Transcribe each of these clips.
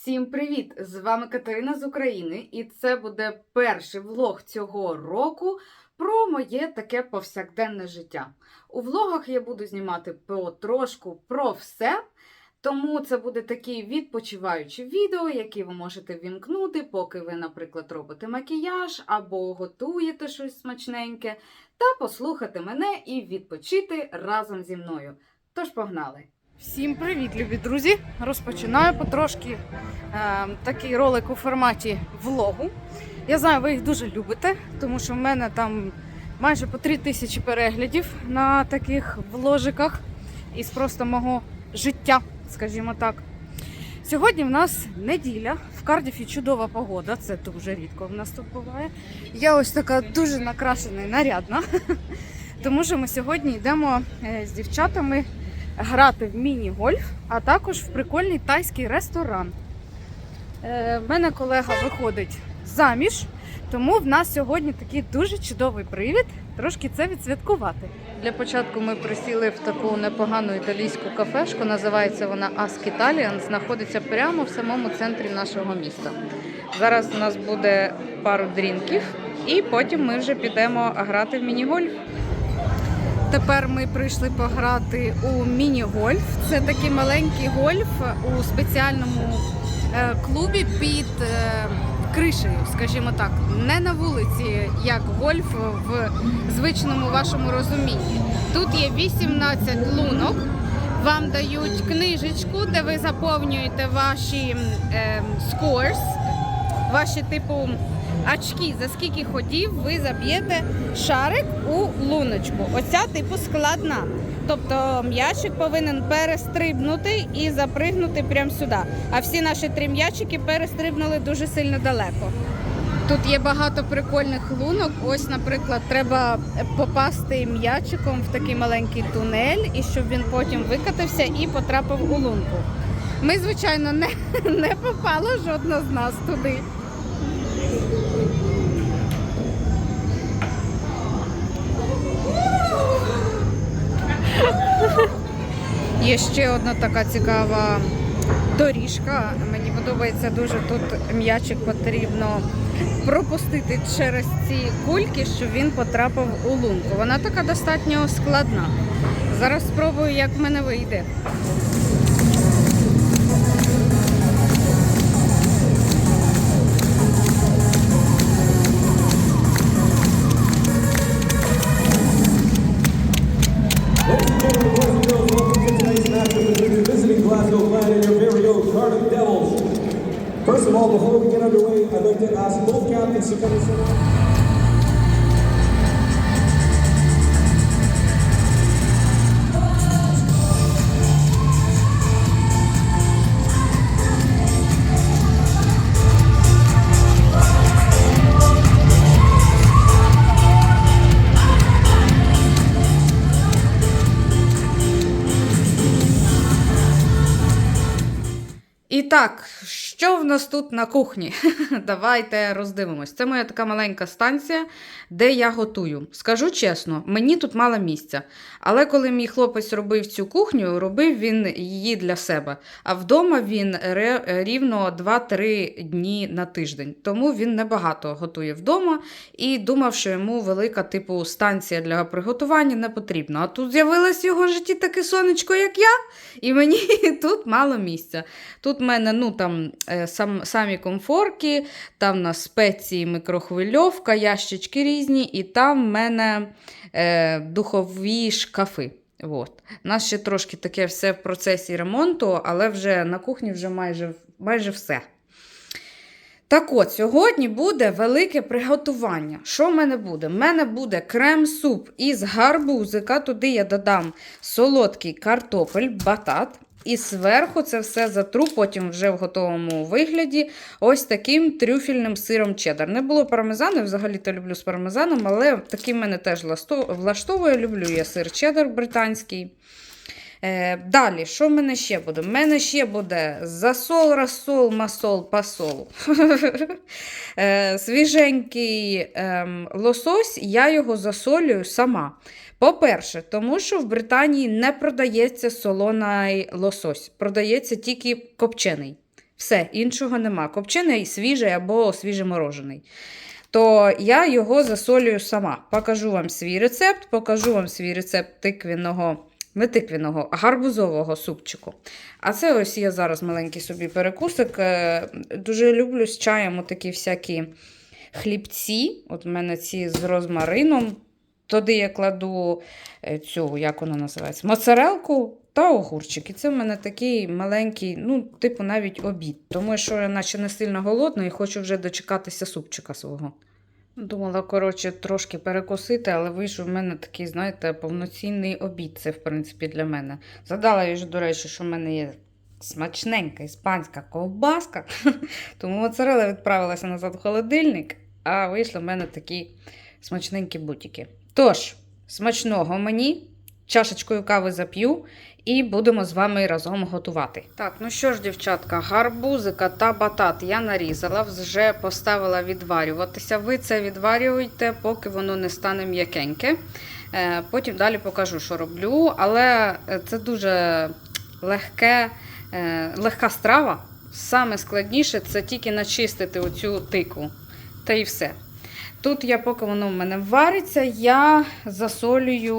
Всім привіт! З вами Катерина з України, і це буде перший влог цього року про моє таке повсякденне життя. У влогах я буду знімати потрошку про все, тому це буде такі відпочиваючі відео, які ви можете вімкнути, поки ви, наприклад, робите макіяж або готуєте щось смачненьке, та послухати мене і відпочити разом зі мною. Тож погнали! Всім привіт, любі друзі! Розпочинаю потрошки е, такий ролик у форматі влогу. Я знаю, ви їх дуже любите, тому що в мене там майже по 3 тисячі переглядів на таких вложиках із просто мого життя, скажімо так. Сьогодні в нас неділя, в Кардіфі чудова погода, це дуже рідко в нас тут буває. Я ось така дуже накрашена і нарядна, тому що ми сьогодні йдемо е, з дівчатами грати в міні-гольф, а також в прикольний тайський ресторан. Е, в мене колега виходить заміж, тому в нас сьогодні такий дуже чудовий привід трошки це відсвяткувати. Для початку ми присіли в таку непогану італійську кафешку, називається вона Ask Italian, знаходиться прямо в самому центрі нашого міста. Зараз у нас буде пару дрінків, і потім ми вже підемо грати в міні-гольф. Тепер ми прийшли пограти у міні-гольф. Це такий маленький гольф у спеціальному е, клубі під е, кришею, скажімо так, не на вулиці, як гольф в звичному вашому розумінні. Тут є 18 лунок. Вам дають книжечку, де ви заповнюєте ваші scores, ваші типу очки, за скільки ходів ви заб'єте шарик у луночку. Оця типу складна. Тобто м'ячик повинен перестрибнути і запригнути прямо сюди. А всі наші три м'ячики перестрибнули дуже сильно далеко. Тут є багато прикольних лунок. Ось, наприклад, треба попасти м'ячиком в такий маленький тунель, і щоб він потім викатився і потрапив у лунку. Ми, звичайно, не, не попало жодна з нас туди. Є ще одна така цікава доріжка. Мені подобається дуже тут м'ячик потрібно пропустити через ці кульки, щоб він потрапив у лунку. Вона така достатньо складна. Зараз спробую, як в мене вийде. しっかりしてね。Нас тут на кухні? Давайте роздивимось. Це моя така маленька станція, де я готую. Скажу чесно, мені тут мало місця. Але коли мій хлопець робив цю кухню, робив він її для себе. А вдома він рівно 2-3 дні на тиждень. Тому він небагато готує вдома і думав, що йому велика типу станція для приготування не потрібна. А тут з'явилось в його житті таке сонечко, як я, і мені тут мало місця. Тут в мене ну, там, е, сам, самі комфорки, там в нас спеції, микрохвильовка, ящички різні, і там в мене е, духові шкафи. От. У нас ще трошки таке все в процесі ремонту, але вже на кухні вже майже, майже все. Так от, сьогодні буде велике приготування. Що в мене буде? В мене буде крем-суп із гарбузика. Туди я додам солодкий картопель, батат. І зверху це все затру, потім вже в готовому вигляді, ось таким трюфельним сиром чеддер. Не було пармезану, взагалі-то люблю з пармезаном, але таким мене теж влаштовує. Люблю я сир чеддер британський. Е, далі, що в мене ще буде? В мене ще буде засол, розсол, масол, пасол. е, свіженький ем, лосось, я його засолюю сама. По-перше, тому що в Британії не продається солоний лосось, продається тільки копчений. Все, іншого нема. Копчений, свіжий або свіжеморожений. То я його засолюю сама. Покажу вам свій рецепт, покажу вам свій рецепт тиквіного, не тиквіного, а гарбузового супчику. А це ось я зараз маленький собі перекусик. Е, Дуже люблю з чаєм такі всякі хлібці. От в мене ці з розмарином. Туди я кладу е, цю, як вона називається, моцарелку та огурчик. І це в мене такий маленький, ну, типу, навіть обід. Тому що я наче не сильно голодна і хочу вже дочекатися супчика свого. Думала, коротше, трошки перекусити, але вийшов в мене такий, знаєте, повноцінний обід. Це, в принципі, для мене. Згадала я ж, до речі, що в мене є смачненька іспанська ковбаска. Тому моцарела відправилася назад в холодильник, а вийшли в мене такі смачненькі бутики. Тож, смачного мені, чашечкою кави зап'ю і будемо з вами разом готувати. Так, ну що ж, дівчатка, гарбузика та батат я нарізала, вже поставила відварюватися. Ви це відварюєте, поки воно не стане м'якеньке. Е, Потім далі покажу, що роблю. Але е, це дуже легке, е, легка страва. Саме складніше це тільки начистити оцю тикву. Та і все. Тут я, поки воно в мене вариться, я засолюю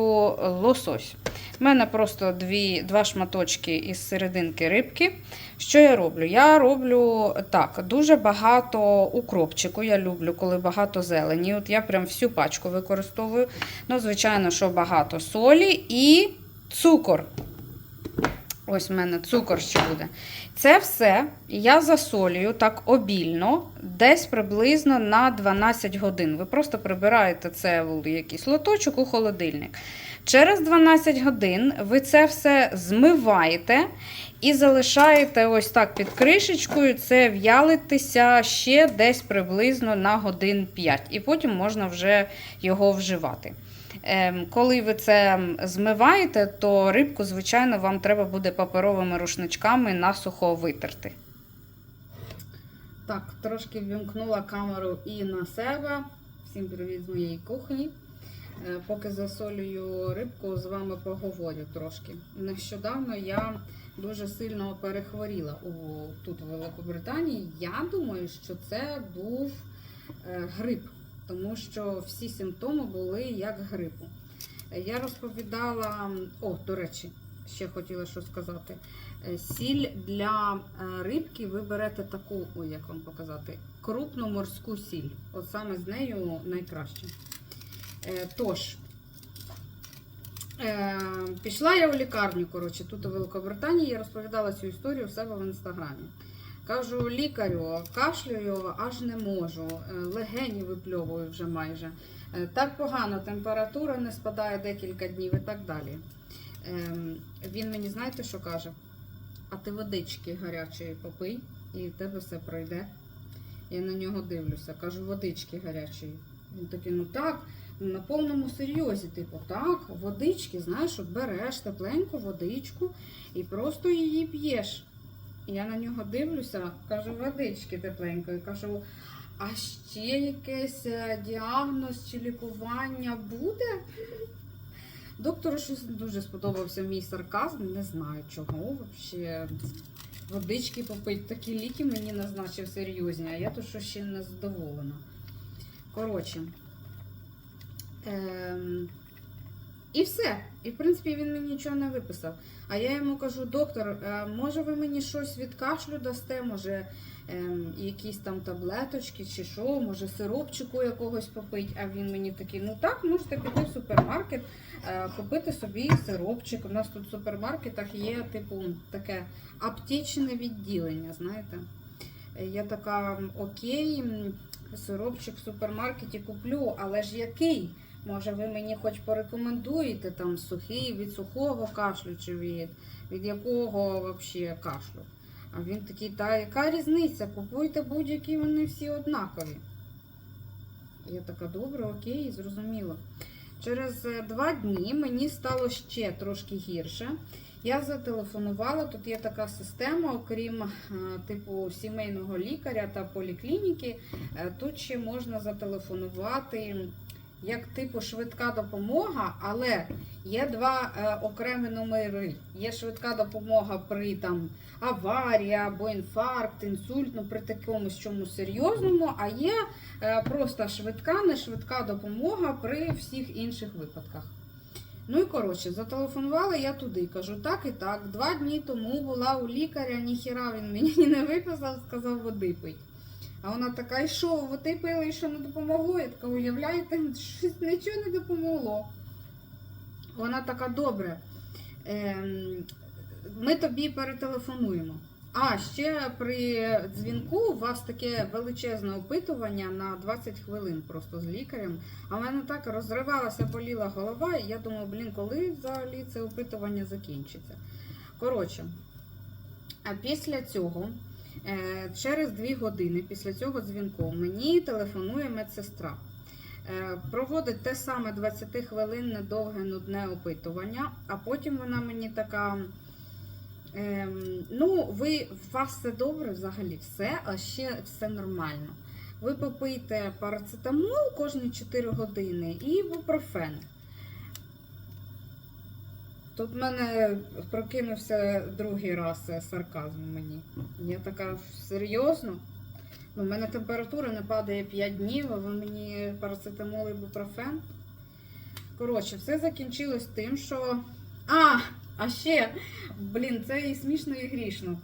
лосось. У мене просто дві, два шматочки із серединки рибки. Що я роблю? Я роблю так, дуже багато укропчику. Я люблю, коли багато зелені. От я прям всю пачку використовую. Ну, звичайно, що багато солі і цукор. Ось в мене цукор ще буде. Це все я засолюю так обільно, десь приблизно на 12 годин. Ви просто прибираєте це в якийсь лоточок у холодильник. Через 12 годин ви це все змиваєте і залишаєте ось так під кришечкою. Це в'ялитися ще десь приблизно на годин 5. І потім можна вже його вживати. Ем, Коли ви це змиваєте, то рибку, звичайно, вам треба буде паперовими рушничками насухо витерти. Так, трошки ввімкнула камеру і на себе. Всім привіт з моєї кухні. Е, Поки засолюю рибку, з вами поговорю трошки. Нещодавно я дуже сильно перехворіла у, тут, в Великобританії. Я думаю, що це був е, грип тому що всі симптоми були як грипу. Я розповідала, о, до речі, ще хотіла що сказати. Е, Сіль для е, рибки ви берете таку, ой, як вам показати, крупну морську сіль. От саме з нею найкраще. Е, Тож, пішла я у лікарню, коротше, тут у Великобританії, я розповідала цю історію у себе в інстаграмі. Кажу лікарю, кашлюю, аж не можу. Е, Легені випльовую вже майже. Е, Так погано, температура не спадає декілька днів і так далі. Ем, Він мені, знаєте, що каже? А ти водички гарячої попий, і в тебе все пройде. Я на нього дивлюся, кажу, водички гарячої. Він такий, ну так, на повному серйозі, типу, так, водички, знаєш, от береш тепленьку водичку і просто її п'єш. Я на нього дивлюся, кажу, водички тепленької. Кажу, а ще якийсь е, діагноз чи лікування буде? Доктору щось дуже сподобався мій сарказм, не знаю чого. Взагалі, водички попить. Такі ліки мені назначив серйозні, а я то що ще не задоволена. Коротше. Ем, і все. І в принципі він мені нічого не виписав. А я йому кажу, доктор, е, може ви мені щось від кашлю дасте, може ем, якісь там таблеточки чи що, може сиропчику якогось попить. А він мені такий, ну так, можете піти в супермаркет, е, купити собі сиропчик. У нас тут в супермаркетах є, типу, таке аптечне відділення, знаєте. Я така, окей, сиропчик в супермаркеті куплю, але ж який? Може, ви мені хоч порекомендуєте там сухий від сухого кашлю чи від, від якого взагалі кашлю? А він такий, та яка різниця? Купуйте будь-які, вони всі однакові. Я така, добре, окей, зрозуміло. Через е, два дні мені стало ще трошки гірше. Я зателефонувала, тут є така система, окрім е, типу сімейного лікаря та поліклініки, е, тут ще можна зателефонувати як типу швидка допомога, але Є два е, окремі номери. Є швидка допомога при там аварії або інфаркт, інсульт, ну при такому чомусь серйозному, а є е, просто швидка, не швидка допомога при всіх інших випадках. Ну і коротше, зателефонувала я туди. Кажу, так і так. Два дні тому була у лікаря, ніхіра він мені не виписав, сказав води пить. А вона така, і що, води пили, і що не допомогло? Я така, уявляєте, щось нічого не допомогло. Вона така, добре. Ем, ми тобі перетелефонуємо. А ще при дзвінку у вас таке величезне опитування на 20 хвилин просто з лікарем. А в мене так розривалася, боліла голова, і я думаю, блін, коли взагалі це опитування закінчиться. Коротше, а після цього, через 2 години після цього дзвінку, мені телефонує медсестра. Е, Проводить те саме 20 хвилин довге нудне опитування, а потім вона мені така. Ем, ну, ви у вас все добре взагалі, все, а ще все нормально. Ви попийте парацетамол кожні 4 години і ібупрофен. Тут в мене прокинувся другий раз е, сарказм мені. Я така серйозно. Ну, У мене температура не падає 5 днів, а ви мені парацетамол і ібупрофен. Коротше, все закінчилось тим, що. А! А ще, блін, це і смішно, і грішно.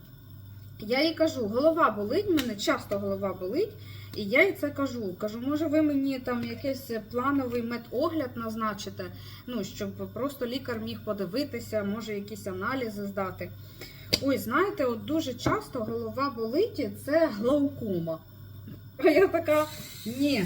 Я їй кажу, голова болить, в мене часто голова болить, і я їй це кажу. Кажу, може, ви мені там якийсь плановий медогляд назначите, ну, щоб просто лікар міг подивитися, може якісь аналізи здати. Ой, знаєте, от дуже часто голова болить, це глаукома. А я така, ні,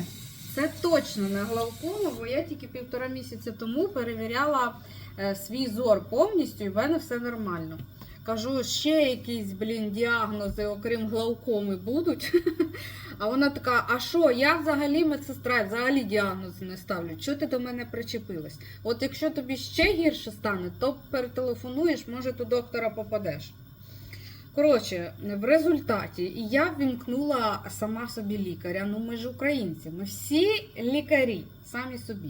це точно не глаукома, бо я тільки півтора місяця тому перевіряла е, свій зор повністю, і в мене все нормально. Кажу, ще якісь, блін, діагнози, окрім глаукоми, будуть. А вона така: а що, я взагалі медсестра, взагалі діагнози не ставлю. Чого ти до мене причепилась? От якщо тобі ще гірше стане, то перетелефонуєш, може, до доктора попадеш. Коротше, в результаті і я вімкнула сама собі лікаря. Ну, ми ж українці, ми всі лікарі самі собі.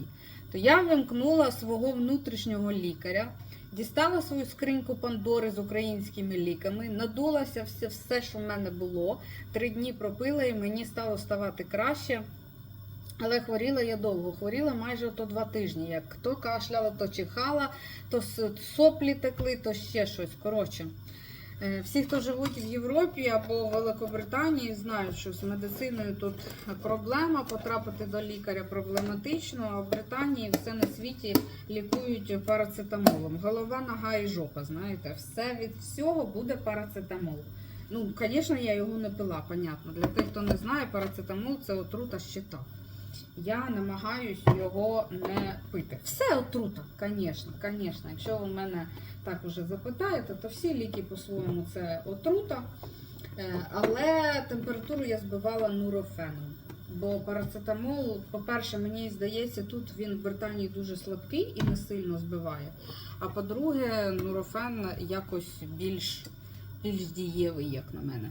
То я вимкнула свого внутрішнього лікаря, дістала свою скриньку Пандори з українськими ліками, надулася все, все, що в мене було. Три дні пропила і мені стало ставати краще. Але хворіла я довго, хворіла майже то два тижні. Як то кашляла, то чихала, то соплі текли, то ще щось. Коротше. Е, Всі, хто живуть в Європі або в Великобританії, знають, що з медициною тут проблема. Потрапити до лікаря проблематично, а в Британії все на світі лікують парацетамолом. Голова, нога і жопа, знаєте, все від всього буде парацетамол. Ну, звісно, я його не пила, понятно. Для тих, хто не знає, парацетамол це отрута щита. Я намагаюсь його не пити. Все отрута, звісно, звісно. Якщо ви мене так уже запитаєте, то всі ліки по-своєму це отрута. Е, Але температуру я збивала нурофеном. Бо парацетамол, по-перше, мені здається, тут він в Британії дуже слабкий і не сильно збиває. А по-друге, нурофен якось більш, більш дієвий, як на мене.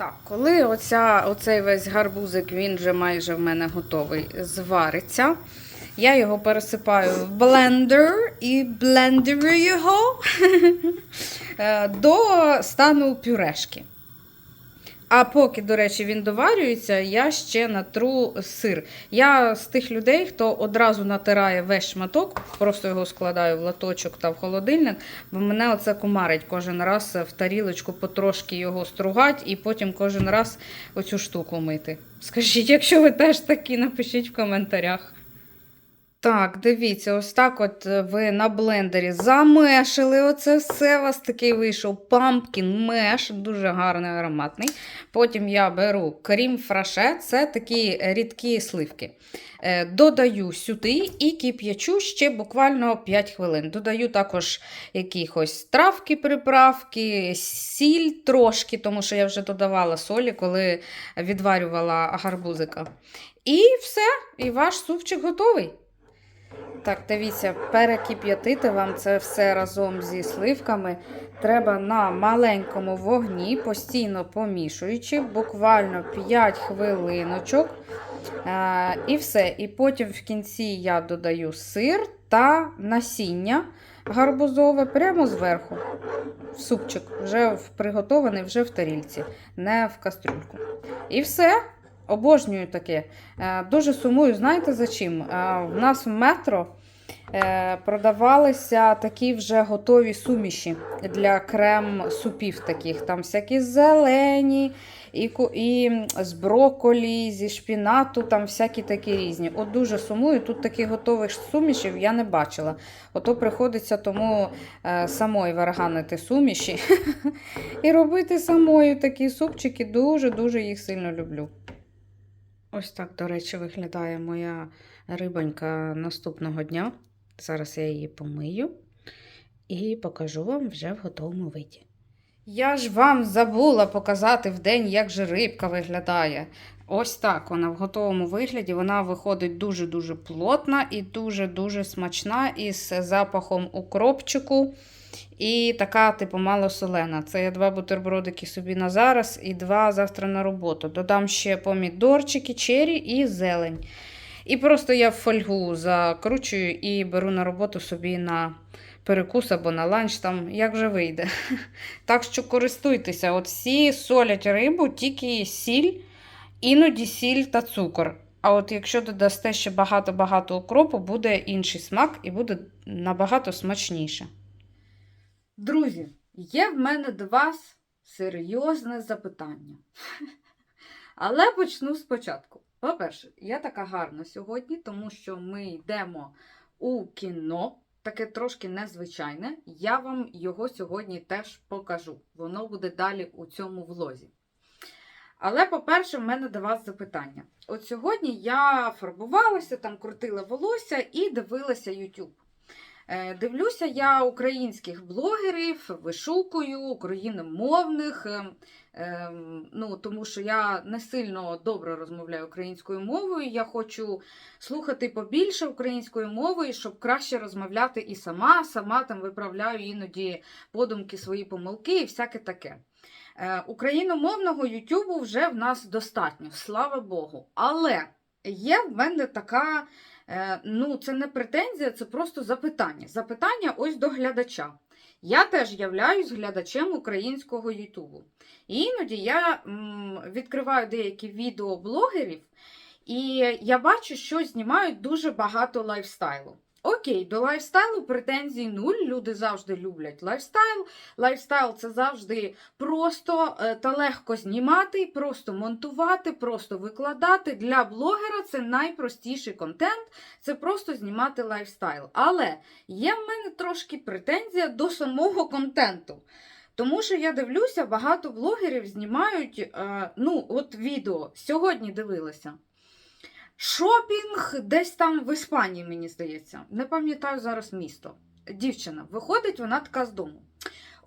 Так, коли оця, оцей весь гарбузик, він вже майже в мене готовий, звариться. Я його пересипаю в блендер і блендерю його е, до стану пюрешки. А поки, до речі, він доварюється, я ще натру сир. Я з тих людей, хто одразу натирає весь шматок, просто його складаю в латочок та в холодильник, бо мене оце кумарить кожен раз в тарілочку потрошки його стругать і потім кожен раз оцю штуку мити. Скажіть, якщо ви теж такі, напишіть в коментарях. Так, дивіться, ось так от е, ви на блендері замешили оце все. У вас такий вийшов пампкін меш, дуже гарний ароматний. Потім я беру крім фраше, це такі рідкі сливки. Е, Додаю сюди і кип'ячу ще буквально 5 хвилин. Додаю також якихось травки, приправки, сіль трошки, тому що я вже додавала солі, коли відварювала гарбузика. І все, і ваш супчик готовий. Так, дивіться, перекип'ятити вам це все разом зі сливками. Треба на маленькому вогні, постійно помішуючи, буквально 5 хвилиночок. Е, і все. І потім в кінці я додаю сир та насіння гарбузове прямо зверху. В супчик, вже приготований вже в тарільці, не в кастрюльку. І все. Обожнюю таке. Е, Дуже сумую, знаєте за чим? Е, В нас в метро е, продавалися такі вже готові суміші для крем-супів таких. Там всякі зелені, і, і з брокколі, зі шпінату, там всякі такі різні. От дуже сумую, тут таких готових сумішів я не бачила. Ото приходиться тому е, самої варганити суміші і робити самою такі супчики. Дуже-дуже їх сильно люблю. Ось так, до речі, виглядає моя рибонька наступного дня. Зараз я її помию і покажу вам вже в готовому виді. Я ж вам забула показати вдень, як же рибка виглядає. Ось так вона в готовому вигляді. Вона виходить дуже-дуже плотна і дуже-дуже смачна із запахом укропчику. І така, типу, малосолена. Це я два бутербродики собі на зараз і два завтра на роботу. Додам ще помідорчики, чері і зелень. І просто я в фольгу закручую і беру на роботу собі на перекус або на ланч, там як же вийде. Так що користуйтеся, от всі солять рибу, тільки сіль, іноді сіль та цукор. А от якщо додасте ще багато-багато укропу, буде інший смак і буде набагато смачніше. Друзі, є в мене до вас серйозне запитання. Але почну спочатку. По-перше, я така гарна сьогодні, тому що ми йдемо у кіно, таке трошки незвичайне. Я вам його сьогодні теж покажу. Воно буде далі у цьому влозі. Але, по-перше, в мене до вас запитання. От сьогодні я фарбувалася, там крутила волосся і дивилася YouTube. Е, Дивлюся я українських блогерів, вишукую, україномовних, ем, ем, ну, тому що я не сильно добре розмовляю українською мовою. Я хочу слухати побільше української мови, щоб краще розмовляти і сама. Сама там виправляю іноді подумки, свої помилки і всяке таке. Е, Україномовного Ютубу вже в нас достатньо, слава Богу. Але є в мене така. Е, Ну, це не претензія, це просто запитання. Запитання ось до глядача. Я теж являюсь глядачем українського Ютубу. І іноді я відкриваю деякі відео блогерів, і я бачу, що знімають дуже багато лайфстайлу. Окей, до лайфстайлу претензій нуль. Люди завжди люблять лайфстайл. Лайфстайл це завжди просто е, та легко знімати, просто монтувати, просто викладати. Для блогера це найпростіший контент це просто знімати лайфстайл. Але є в мене трошки претензія до самого контенту. Тому що я дивлюся, багато блогерів знімають е, ну, от відео. Сьогодні дивилася. Шопінг десь там в Іспанії, мені здається. Не пам'ятаю зараз місто. Дівчина, виходить вона така з дому.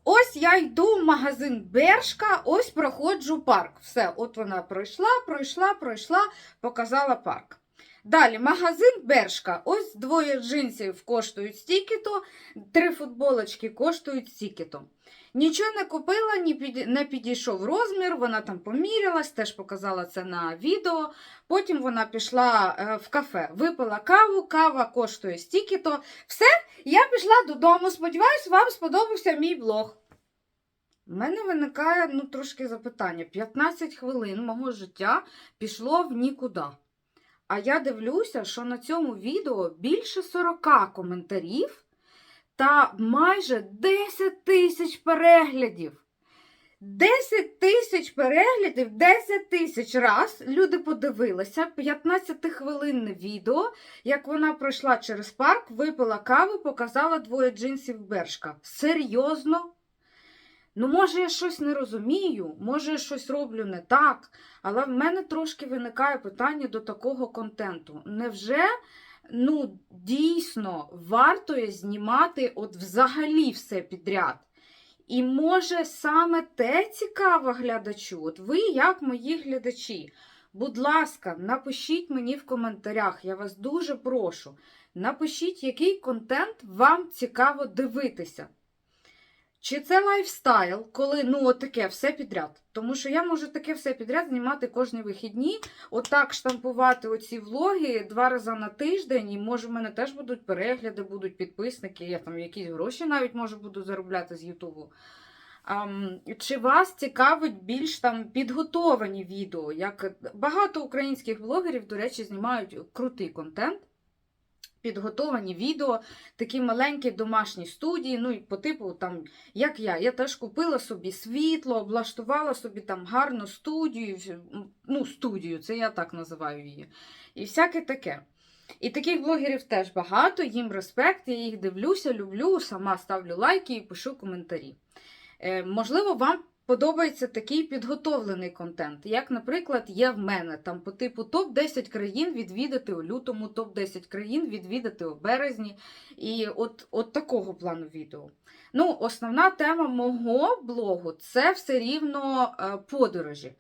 Ось я йду в магазин Бершка, ось проходжу парк. Все, от вона пройшла, пройшла, пройшла, показала парк. Далі, магазин Бершка. Ось двоє джинсів коштують стільки-то, три футболочки коштують стільки-то. Нічого не купила, не підійшов розмір, вона там помірялась, теж показала це на відео. Потім вона пішла е, в кафе, випила каву, кава коштує стільки-то. Все, я пішла додому. Сподіваюсь, вам сподобався мій блог. У мене виникає ну, трошки запитання: 15 хвилин мого життя пішло в нікуди. А я дивлюся, що на цьому відео більше 40 коментарів та майже 10 тисяч переглядів. 10 тисяч переглядів, 10 тисяч раз люди подивилися 15-хвилинне відео, як вона пройшла через парк, випила каву, показала двоє джинсів Бершка. Серйозно? Ну, може, я щось не розумію, може, я щось роблю не так, але в мене трошки виникає питання до такого контенту. Невже ну, дійсно варто знімати от взагалі все підряд? І може саме те цікаво глядачу? От ви, як мої глядачі, будь ласка, напишіть мені в коментарях, я вас дуже прошу. Напишіть, який контент вам цікаво дивитися. Чи це лайфстайл, коли ну от таке все підряд? Тому що я можу таке все підряд знімати кожні вихідні, отак штампувати оці влоги два рази на тиждень, і може в мене теж будуть перегляди, будуть підписники, я там якісь гроші навіть можу буду заробляти з Ютубу. Чи вас цікавить більш там підготовані відео? Як багато українських блогерів, до речі, знімають крутий контент. Підготовані відео, такі маленькі домашні студії. Ну і по типу, там, як я, я теж купила собі світло, облаштувала собі там гарну студію. Ну, студію, це я так називаю її. І всяке таке. І таких блогерів теж багато, їм респект, я їх дивлюся, люблю, сама ставлю лайки і пишу коментарі. Е, можливо, вам подобається такий підготовлений контент, як, наприклад, є в мене там по типу топ-10 країн відвідати у лютому, топ-10 країн відвідати у березні. І от, от такого плану відео. Ну, основна тема мого блогу це все рівно е, подорожі.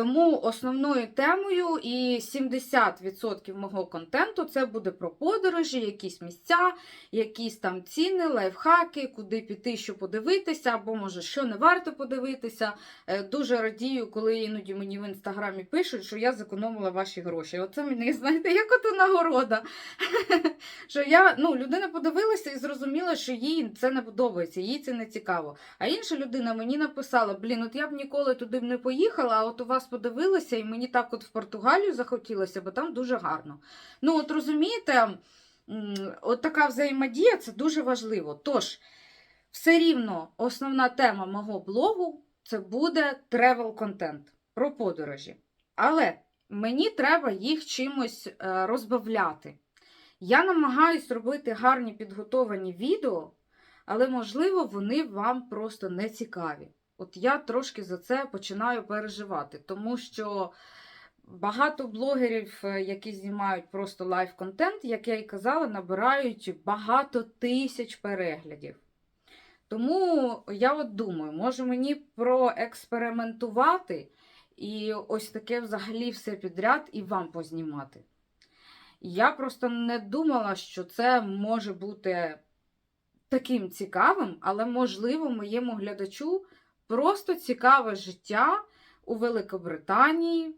Тому основною темою і 70% мого контенту це буде про подорожі, якісь місця, якісь там ціни, лайфхаки, куди піти, що подивитися, або може що не варто подивитися. Е, Дуже радію, коли іноді мені в інстаграмі пишуть, що я зекономила ваші гроші. Оце мені, знаєте, як ото нагорода. Що я, ну, людина подивилася і зрозуміла, що їй це не подобається, їй це не цікаво. А інша людина мені написала: блін, от я б ніколи туди не поїхала, а от у вас подивилася, і мені так от в Португалію захотілося, бо там дуже гарно. Ну, от розумієте, от така взаємодія це дуже важливо. Тож, все рівно основна тема мого блогу це буде тревел контент про подорожі. Але мені треба їх чимось е, розбавляти. Я намагаюсь робити гарні підготовані відео, але, можливо, вони вам просто не цікаві. От я трошки за це починаю переживати, тому що багато блогерів, е, які знімають просто лайв-контент, як я і казала, набирають багато тисяч переглядів. Тому я от думаю, може мені проекспериментувати і ось таке взагалі все підряд і вам познімати. Я просто не думала, що це може бути таким цікавим, але, можливо, моєму глядачу просто цікаве життя у Великобританії,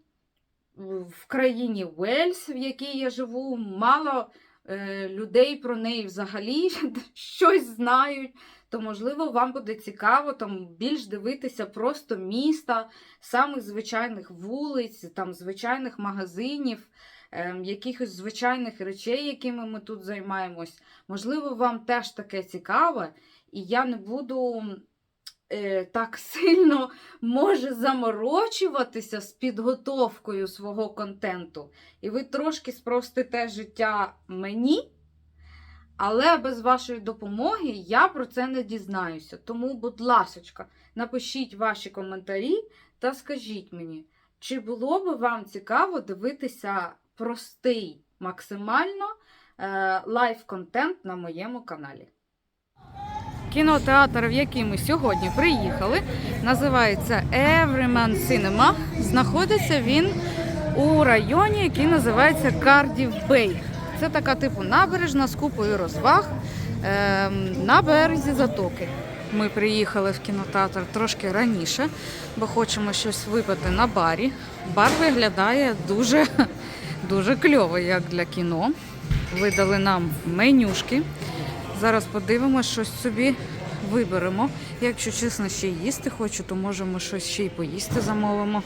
в країні Уельс, в якій я живу. Мало е, людей про неї взагалі щось знають. То, можливо, вам буде цікаво там більш дивитися просто міста, самих звичайних вулиць, там звичайних магазинів, ем, якихось звичайних речей, якими ми тут займаємось. Можливо, вам теж таке цікаве, і я не буду е, так сильно може заморочуватися з підготовкою свого контенту. І ви трошки спростите життя мені. Але без вашої допомоги я про це не дізнаюся. Тому, будь ласочка, напишіть ваші коментарі та скажіть мені, чи було би вам цікаво дивитися простий максимально е, лайв-контент на моєму каналі. Кінотеатр, в який ми сьогодні приїхали, називається Everyman Cinema. Знаходиться він у районі, який називається Cardiff Bay. Це така типу набережна з купою розваг ем, на березі затоки. Ми приїхали в кінотеатр трошки раніше, бо хочемо щось випити на барі. Бар виглядає дуже, дуже кльово, як для кіно. Видали нам менюшки. Зараз подивимося, щось собі виберемо. Якщо чесно, ще їсти хочу, то можемо щось ще й поїсти замовимо.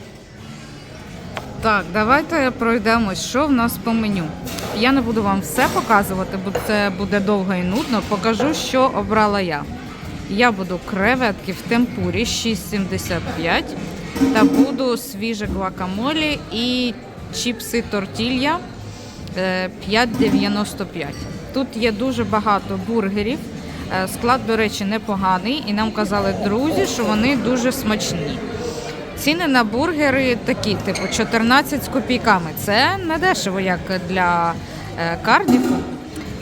Так, давайте пройдемось, що в нас по меню. Я не буду вам все показувати, бо це буде довго і нудно. Покажу, що обрала я. Я буду креветки в темпурі 6,75 та буду свіже гвакамолі і чіпси тортілья е, 5,95. Тут є дуже багато бургерів. Е, Склад, до речі, непоганий, і нам казали друзі, що вони дуже смачні. Ціни на бургери такі, типу 14 з копійками. Це не дешево, як для е, Кардіфу.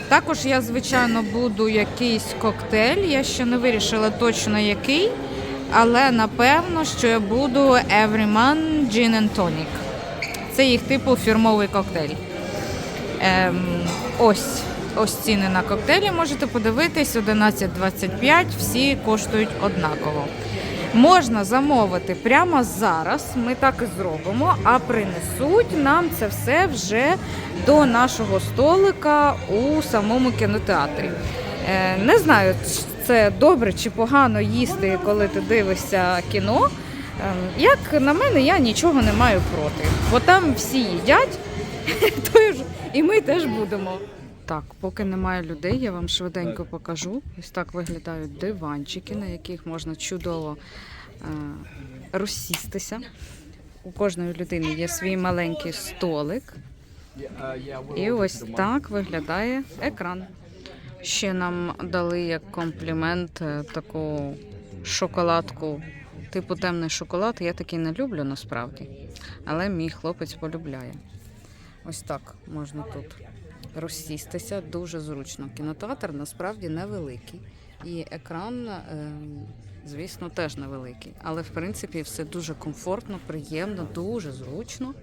Також я, звичайно, буду якийсь коктейль. Я ще не вирішила точно який, але напевно, що я буду Everyman Gin and Tonic. Це їх типу фірмовий коктейль. Ем, ось. Ось ціни на коктейлі можете подивитись 11.25, всі коштують однаково. Можна замовити прямо зараз, ми так і зробимо, а принесуть нам це все вже до нашого столика у самому кінотеатрі. Е, Не знаю, це добре чи погано їсти, коли ти дивишся кіно. Ем, Як на мене, я нічого не маю проти, бо там всі їдять, і ми теж будемо. Так, поки немає людей, я вам швиденько покажу. Ось так виглядають диванчики, на яких можна чудово е, розсістися. У кожної людини є свій маленький столик. І ось так виглядає екран. Ще нам дали як комплімент е, таку шоколадку, типу темний шоколад. Я такий не люблю насправді, але мій хлопець полюбляє. Ось так можна тут розсістися, дуже зручно. Кінотеатр насправді невеликий. І екран, е, звісно, теж невеликий. Але в принципі все дуже комфортно, приємно, дуже зручно.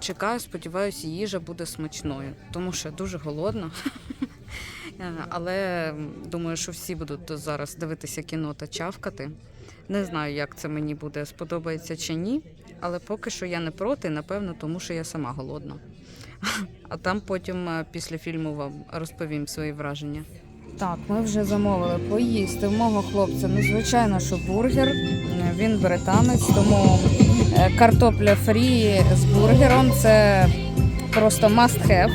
Чекаю, сподіваюся, їжа буде смачною, тому що дуже голодна. Е, Але думаю, що всі будуть зараз дивитися кіно та чавкати. Не знаю, як це мені буде, сподобається чи ні. Але поки що я не проти, напевно, тому що я сама голодна. А там потім е, після фільму вам розповім свої враження. Так, ми вже замовили поїсти. В мого хлопця, ну звичайно, що бургер. Е, Він британець, тому е, картопля фрі з бургером це просто must have.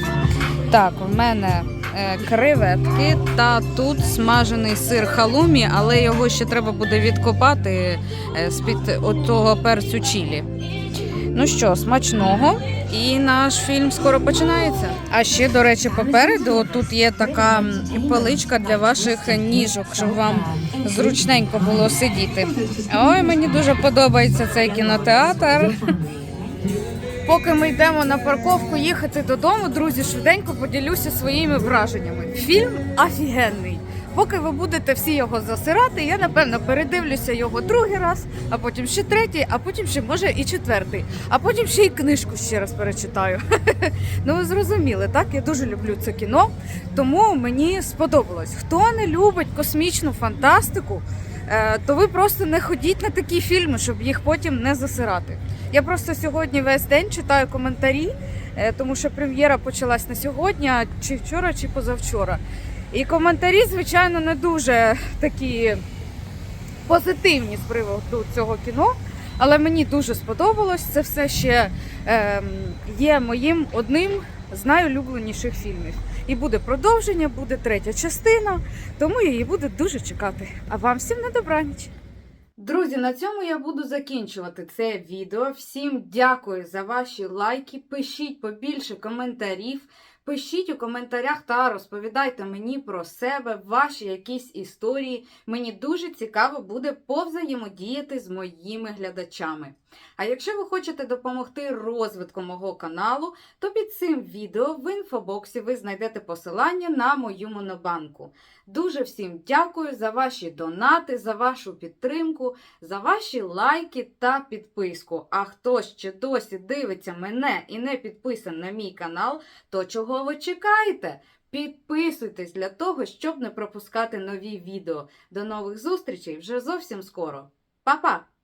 Так, в мене креветки та тут смажений сир халумі, але його ще треба буде відкопати е, з-під того перцю чілі. Ну що, смачного. І наш фільм скоро починається. А ще, до речі, попереду тут є така м, поличка для ваших ніжок, щоб вам зручненько було сидіти. Ой, мені дуже подобається цей кінотеатр. Поки ми йдемо на парковку їхати додому, друзі, швиденько поділюся своїми враженнями. Фільм офігенний. Поки ви будете всі його засирати, я напевно передивлюся його другий раз, а потім ще третій, а потім ще може і четвертий, а потім ще й книжку ще раз перечитаю. Ну ви зрозуміли, так? Я дуже люблю це кіно, тому мені сподобалось. Хто не любить космічну фантастику, е, то ви просто не ходіть на такі фільми, щоб їх потім не засирати. Я просто сьогодні весь день читаю коментарі, е, тому що прем'єра почалась не сьогодні, чи вчора, чи позавчора. І коментарі, звичайно, не дуже такі позитивні з приводу цього кіно. Але мені дуже сподобалось. Це все ще ем, є моїм одним з найулюбленіших фільмів. І буде продовження, буде третя частина, тому її буду дуже чекати. А вам всім на добраніч! Друзі, на цьому я буду закінчувати це відео. Всім дякую за ваші лайки. Пишіть побільше коментарів. Пишіть у коментарях та розповідайте мені про себе, ваші якісь історії. Мені дуже цікаво буде повзаємодіяти з моїми глядачами. А якщо ви хочете допомогти розвитку мого каналу, то під цим відео в інфобоксі ви знайдете посилання на мою монобанку. Дуже всім дякую за ваші донати, за вашу підтримку, за ваші лайки та підписку. А хто ще досі дивиться мене і не підписаний на мій канал, то чого ви чекаєте? Підписуйтесь для того, щоб не пропускати нові відео. До нових зустрічей вже зовсім скоро. Па-па!